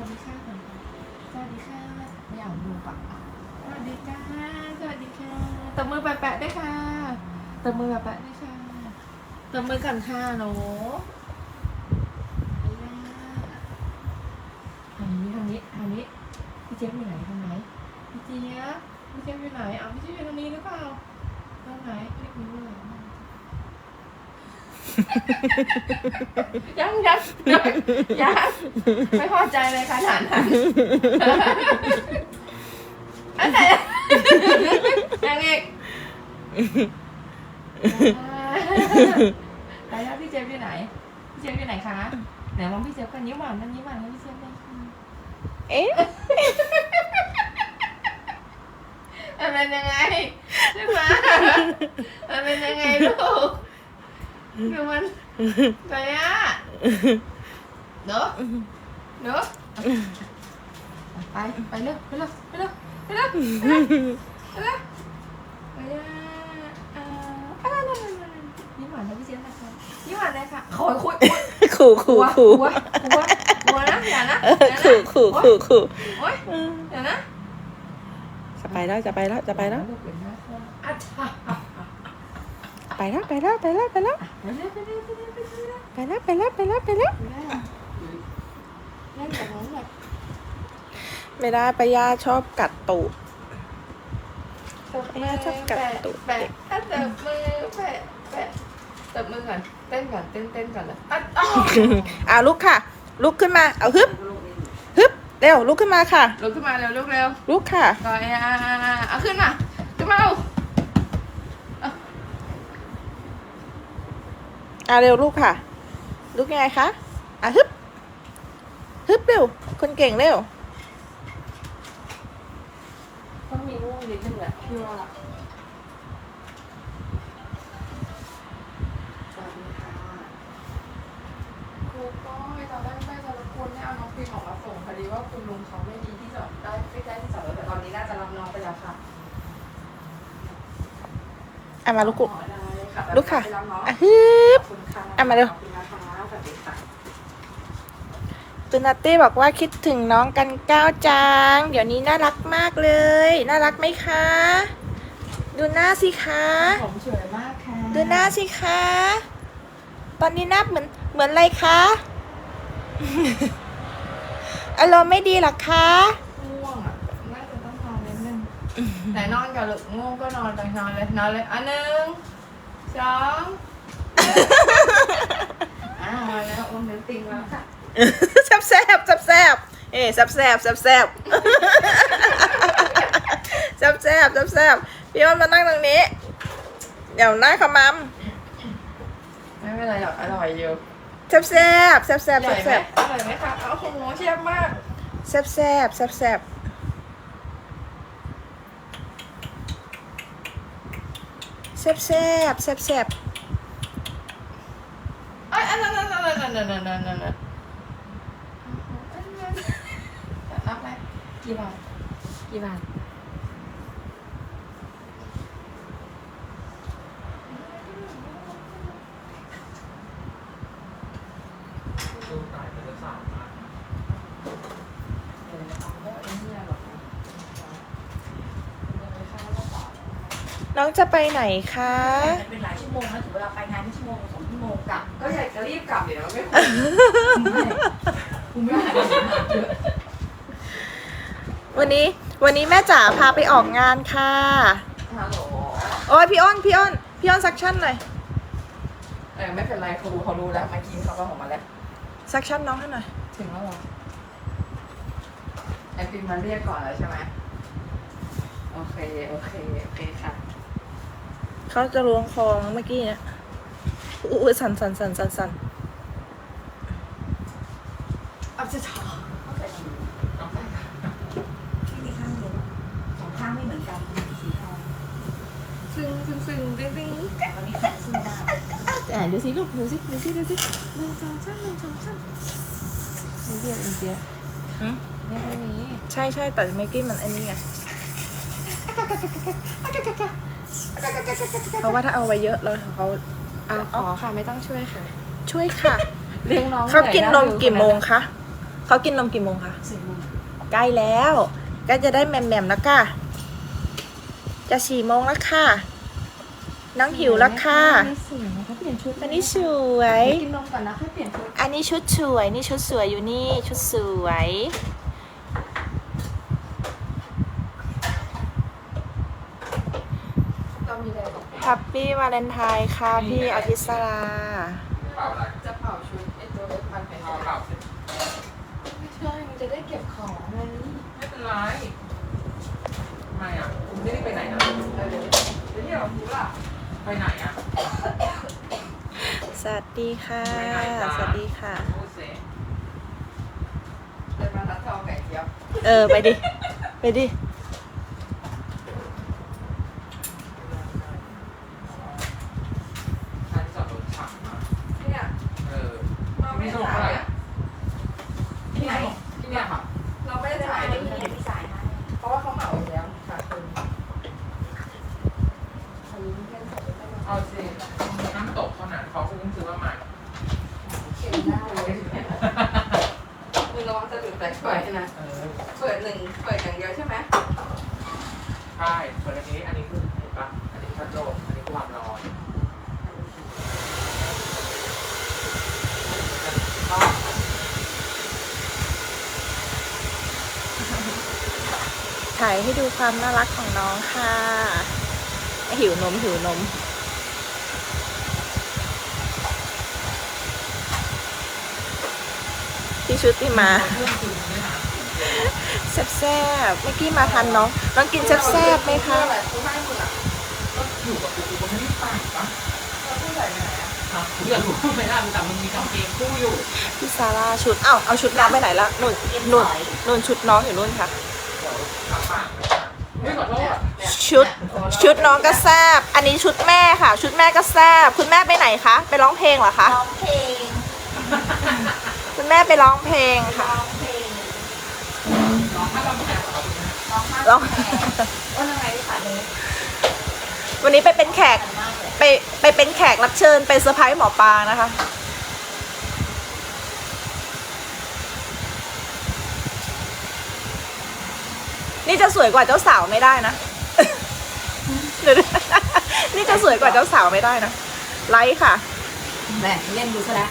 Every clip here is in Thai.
วัสดีค่ะก่อนค่ะสวัสดีค่ะไม่เอาดูปะสวัสดีค่ะ สวัสดีค่ะตบมือแปะๆด้วยค่ะตบมือแปะๆด้วยค่ะตบมือกันค่ะหนูทางนี้ทางนี้ทางนี้พี่เจี๊ยบอยู่ไหนทางไหนพี่เจี๊ยบพี่เจี๊ยบอยู่ไหนเอาพี่เจี๊ยบอยู่ตรงนี้หรือเปล่าตรงไหนเรียกนิ้วเลย ยังยังยังยังไม่พอใจเลยค่ะฐานนั้นอันไหนยังอีกไปแล้วพี่เจฟอยู่ไหน พี่เจฟอยู่ไหนคะไหนมองพี่เจฟกันยิ้มหวานนั่นยิ้มหวานให้พี่เจฟเลยค่ะเอ๊ะมันเป็นยังไงใช่ไหมมันเป็นยังไงลูก คือมันไปอะเนอะเนอไปไปเร็วไปเร็วไปเร็วไปเร็วไปเร็วไปเร็วไปอะอ่าอ่านั่นนั่นนั่นยิ้มหวานให้พี่เจฟนะคะยิ้มหวานเลยค่ะขอคุยคุยขู่กลัขู่ขู่กลัวกลัวกลัวนะอย่านะขู่ขู่ขู่ขู่โอ๊ยอย่านะจะไปแล้วจะไปแล้วจะไปแล้วลูกเป็นหน้าคนอะ ไปแล้วไปแล้วไปแล้วไปแล้วไปเร็วไปเร็วไปเร็วไปเร็วไปแล้วไปแล้วไปแล้วไปแล้วเล่นกับน้องแบบไม่ได้ปะย่าชอบกัดตูดแม่ชอบกัดตูดแปะแปะจับมือแปะแปะจับมือก่อนเต้นก่อนเต้นเต้นก่อนเลยอะอ้าวอ่าลุกค่ะ ลุกขึ้นมาเอาฮึบฮึบเร็วลุกขึ้นมาค่ะลุกขึ้นมาเร็วลุกเร็วลุกค่ะก่อนอะอะอะอะเอาขึ้นมาขึ้นมาเอา อ่าเร็วลุกค่ะลุกยังไงคะ อะฮึบ ฮึบเร็ว คนเก่งเร็วต้องมีง่วงนิดนึงแหละพี่ว่าสวัสดีค่ะครูก้อยตอนแรกไม่จะรบกวนให้เอาน้องฟิล์มออกมาส่งพอดีว่าคุณลุงเขาไม่มีที่จอดได้ไม่ได้ที่จอดรถแต่ตอนนี้น่าจะรับน้องไปแล้วค่ะอะมาลุกกุอ๋อได้ค่ะลุกค่ะไปรับน้องอะฮึบข อบคุณค่ะอะมาเร็วขอบคุณนะคะสวัสดีค่ะตุนัตตี้บอกว่าคิดถึงน้องกันก้าวจัง เดี๋ยวนี้น่ารักมากเลย น่ารักไหมคะ ดูหน้าสิคะผมสวยมากค่ะ ดูหน้าสิคะ ตอนนี้หน้าเหมือนเหมือนอะไรคะ อารมณ์ไม่ดีเหรอคะง่วงอะน่าจะต้องนอนนิดนึงไหนนอนกับหลึกง่วงก็นอนไปนอนเลยนอนเลยอันหนึ่งสอง อ่ามาแล้วอ้วมเนื้อติงแล้วค่ะแซบแซบแซบแซบเอ๊แซบแซบแซบแซบแซบแซบแซบแซบพี่อ้นมานั่งตรงนี้ เดี๋ยวหน้าขมำไม่เป็นไรหรอกอร่อยอยู่แซบแซบแซบแซบอร่อยแซไหมบอร่อยไหมคะเอาโหเชียบมากแซบแซบแซบแซบแซบแซบแซบแซบ นั่นนั่นนั่นกี่บาทกี่บาทน้องจะไปไหนคะ เป็นหลายชั่วโมงนะถึงเวลาไปงานชั่วโมงส กลับ ก็อยากจะรีบกลับเดี๋ยวไม่คุ้มคุ้มไม่ได้เยอะวันนี้วันนี้แม่จ๋าพาไปออกงานค่ะ ฮัลโหลโอ้ยพี่อ้นพี่อ้นพี่อ้นซักชั่นหน่อยเออไม่เป็นไรเขารู้เขารู้แล้วเมากินเขาก็ของมาแล้วซักชั่นน้องให้หน่อยถึงแล้วเหรอไอปิมมาเรียกก่อนแล้วใช่ไหมโอเคโอเคโอเคค่ะ เขาจะล้วงคอเมื่อกี้เนี่ย อู้ยสั่นสั่นสั่นสั่นสั่นเอาจะถอดที่ข้างเดียวสองข้างไม่เหมือนกันสีทองซึ่งซึ่งซึ่งดึงดึงแต่วันนี้ใส่สู้ได้อ่าดูสิลูกดูสิดูสิดูสิหนึ่งสองสามหนึ่งสองสามนี่เรียกอินเดียหืมเรียกไม่มีใช่ใช่แต่เมื่อกี้มันอันนี้ไงเพราะว่าถ้าเอาไว้เยอะแล้วเขา อ่าขอค่ะไม่ต้องช่วยค่ะ ช่วยค่ะเลี้ยงน้องเขากินนมกี่โมงคะเขากินนมกี่โมงคะสี่โมงใกล้แล้วใกล้จะได้แหม่มๆแล้วค่ะจะสี่โมงแล้วค่ะน้องหิวแล้วค่ะไม่สวยนะคะเปลี่ยนชุดอันนี้สวยกินนมก่อนนะค่อยเปลี่ยนชุดอันนี้ชุดสวยนี่ชุดสวยอยู่นี่ชุดสวย ก็มีอะไรบอกแฮปปี้วาเลนไทน์ค่ะพี่อภิสราเปล่าอะไรจะเผาชุดไอ้ตัวเล็กพันไปเอาเปล่าสิไม่ใช่มันจะได้เก็บของไงไม่เป็นไรทำไมอะคุณไม่ได้ไปไหนนะไปเที่ยวคุณล่ะไปไหนอะสวัสดีค่ะ สวัสดีค่ะ พูดสิเดินมาทัดทองไก่เจี๊ยบเออ ไปดิ ไปดิ ท่านจอดรถฉักมา เนี่ย เออ เราไม่ ไม่ ได้ ส่ง ถ่า เท่าไห ย ร่ อะ ที่ไหนที่เนี่ยค่ะ เราไม่ได้ถ่าย ไม่มีเดี๋ยวพี่สายให้ เพราะว่าเขาเหมาไปแล้วค่ะคุณอันนี้แค่ใส่ไปได้ เอาสิน้ำตกเท่านั้นเขาคงซื้อมาใหม่ เก่งได้เลยมึงระวังจะหลุดแบตไฟนะ เออ เปิดหนึ่งเปิดอย่างเดียวใช่ไหม ใช่เปิดอันนี้ อันนี้คือเห็นปะอันนี้พัดลมอันนี้ความร้อนก็ ถ่ายให้ดูความน่ารักของน้องค่ะ หิวนมหิวนม พี่ชุติมาเรื่องจริงเนี่ยนะแซ่บๆเมื่อกี้มาทันน้อง น้องกินแซ่บๆไหมคะอะไรกูให้มึงอะก็อยู่กับกูกูก็ไม่ได้ต่างปะเราพูดใส่ไปไหนอะครับเรื่องกูไม่ได้แต่มึงมีกางเกงคู่อยู่พี่ซาร่าชุดเอ้าเอาชุดน้องไปไหนละนุ่นนุ่นนุ่นชุดน้องอยู่นุ่นค่ะ เดี๋ยวทำปากไม่ขอโทษ ชุด ชุดน้องก็แซบอันนี้ชุดแม่ค่ะ ชุดแม่ก็แซบคุณแม่ไปไหนคะไปร้องเพลงเหรอคะร้องเพลง คุณแม่ไปร้องเพลงค่ะร้องเพลงน้องถ้าเราแพ้ของเราคุณแม่ร้องมากร้องว่ายังไงพี่ขาเลยวันนี้ไปเป็นแขกมากเลยไปไปเป็นแขกรับเชิญไปเซอร์ไพรส์หมอปลานะคะนี่จะสวยกว่าเจ้าสาวไม่ได้นะเดี๋ยวนะนี่จะสวยกว่าเจ้าสาวไม่ได้นะ ไลค์ค่ะ แหมเล่นดูซะแล้ว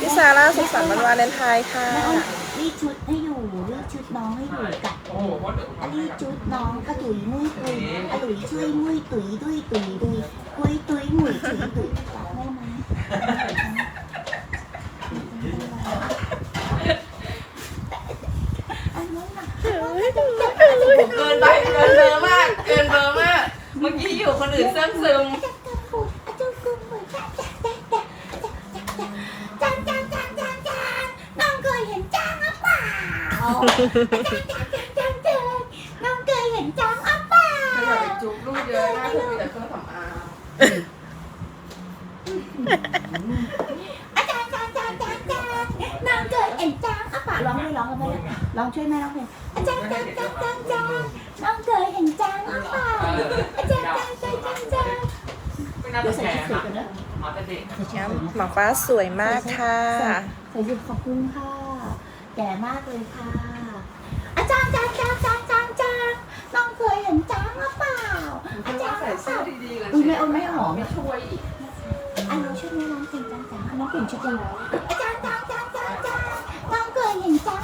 พี่ซาร่าสุขสันต์วันวาเลนไทน์ค่ะรีดชุดให้อยู่เลือกชุดน้องให้อยู่กัดโอ้โหเพราะเดี๋ยวอันทำให้นี้กับชุดน้องกระตุยมุ้ยตุยอะตุยช่วยมุ้ยตุยดุยตุยดุยกุยตุยหมุยตุยดุยตัดได้ไหม ผมเกินไปเกินเบอร์มาก เกินเบอร์มาก เมื่อกี้อยู่คนอื่นเสื่อมซึมอาจาขยับไปจุ๊บลูกเยอะนะคุณมีแต่เครื่องสำอางอาจารย์อาจารย์อาจารย์อาจารย์น้องเคยเห็นจางอ้าปากร้องไม่ร้องกันไหมเนี่ย ลองช่วยแม่ร้องเพลงอาจารย์จังจางจางจางน้องเคยเห็นจางหรือเปล่าอาจารย์จังจางจางจางดูใส่ชุดสวยกันนะหมอป้าสวยมากค่ะใส่ชุดขอบคุณค่ะ แก่มากเลยค่ะ อาจารย์จางจางจางจางจางน้องเคยเห็นจางหรือเปล่าอาจารย์ใส่ชุดดีๆเลยไม่เอาไม่หอมไม่ช่วยอันนี้ชุดนี้น้องเก่งจังจังน้องเก่งชุดอะไรอาจารย์จังจางจางจางน้องเคยเห็นจาง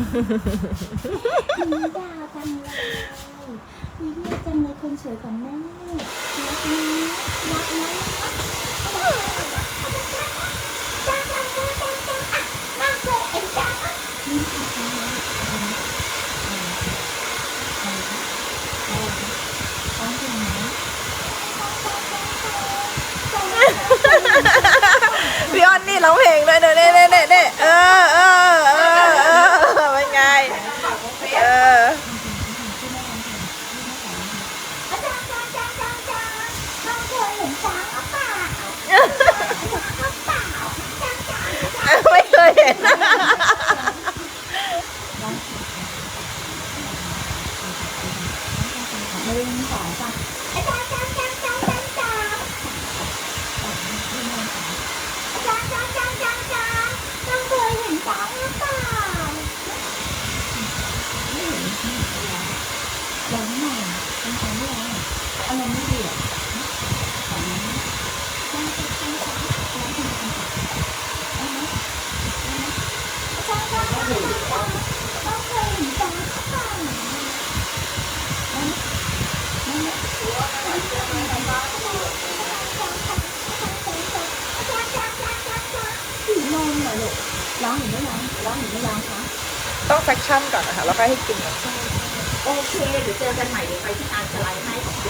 มีดาวจังเลยมีเรียกจังเลยคนสวยของแม่รักนะรักนะจ้าจ้าจ้าจ้าจ้าอะน้องเคยเอ็นจ้าอะนี่คือจังเลยร้องเพลงไหมพี่อ้อนนี่ร้องเพลงด้วยเน่เน่เน่เน่เน่เออเออเออเออเป็นไง เออ อาจารย์จ้าจ้าจ้าจ้าน้องเคยเห็นจ้าอะเปล่าอะเปล่าจ้าจ้า ไม่เคยเห็น หนึ่งสองสามอาจารย์จ้าจ้าจ้าจ้าจ้า ร้องหรือไม่ร้องร้องหรือไม่ร้องคะต้องแฟคชั่นก่อนนะคะแล้วก็ให้กินก่อน โอเค เดี๋ยวเจอกันใหม่เดี๋ยวไปที่การสไลด์ให้ขอบคุณ